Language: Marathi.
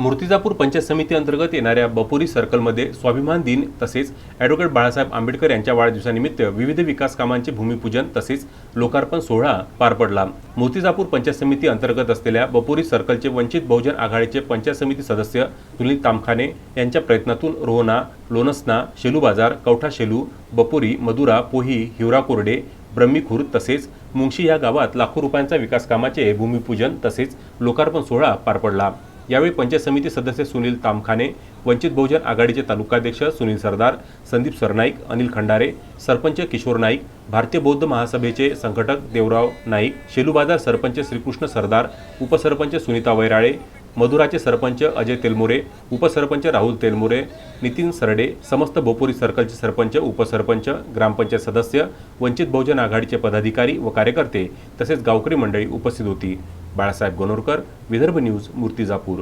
मूर्तिजापूर पंचायत समिती अंतर्गत येणाऱ्या बपोरी सर्कलमध्ये स्वाभिमान दिन तसेच ॲडव्होकेट बाळासाहेब आंबेडकर यांच्या वाढदिवसानिमित्त विविध विकास कामांचे भूमिपूजन तसेच लोकार्पण सोहळा पार पडला. मूर्तिजापूर पंचायत समिती अंतर्गत असलेल्या बपोरी सर्कलचे वंचित बहुजन आघाडीचे पंचायत समिती सदस्य सुनील तामखाने यांच्या प्रयत्नातून रोहना लोणसना शेलू बाजार कवठा शेलू बपोरी मधुरा पोही हिवरा कोरडे ब्रह्मीखुर्द तसेच मुंगशी या गावात लाखो रुपयांचा विकास कामाचे भूमिपूजन तसेच लोकार्पण सोहळा पार पडला. यावेळी पंचायत समिती सदस्य सुनील तामखाने वंचित बहुजन आघाडीचे तालुकाध्यक्ष सुनील सरदार संदीप सरनाईक अनिल खंडारे सरपंच किशोर नाईक भारतीय बौद्ध महासभेचे संघटक देवराव नाईक शेलूबाजार सरपंच श्रीकृष्ण सरदार उपसरपंच सुनीता वैराळे मधुराचे सरपंच अजय तेलमुरे उपसरपंच राहुल तेलमुरे नितीन सरडे समस्त बोपोरी सर्कलचे सरपंच उपसरपंच ग्रामपंचायत सदस्य वंचित बहुजन आघाडीचे पदाधिकारी व कार्यकर्ते तसेच गावकरी मंडळी उपस्थित होती. बाळासाहेब गोनोरकर विदर्भ न्यूज मूर्तिजापूर.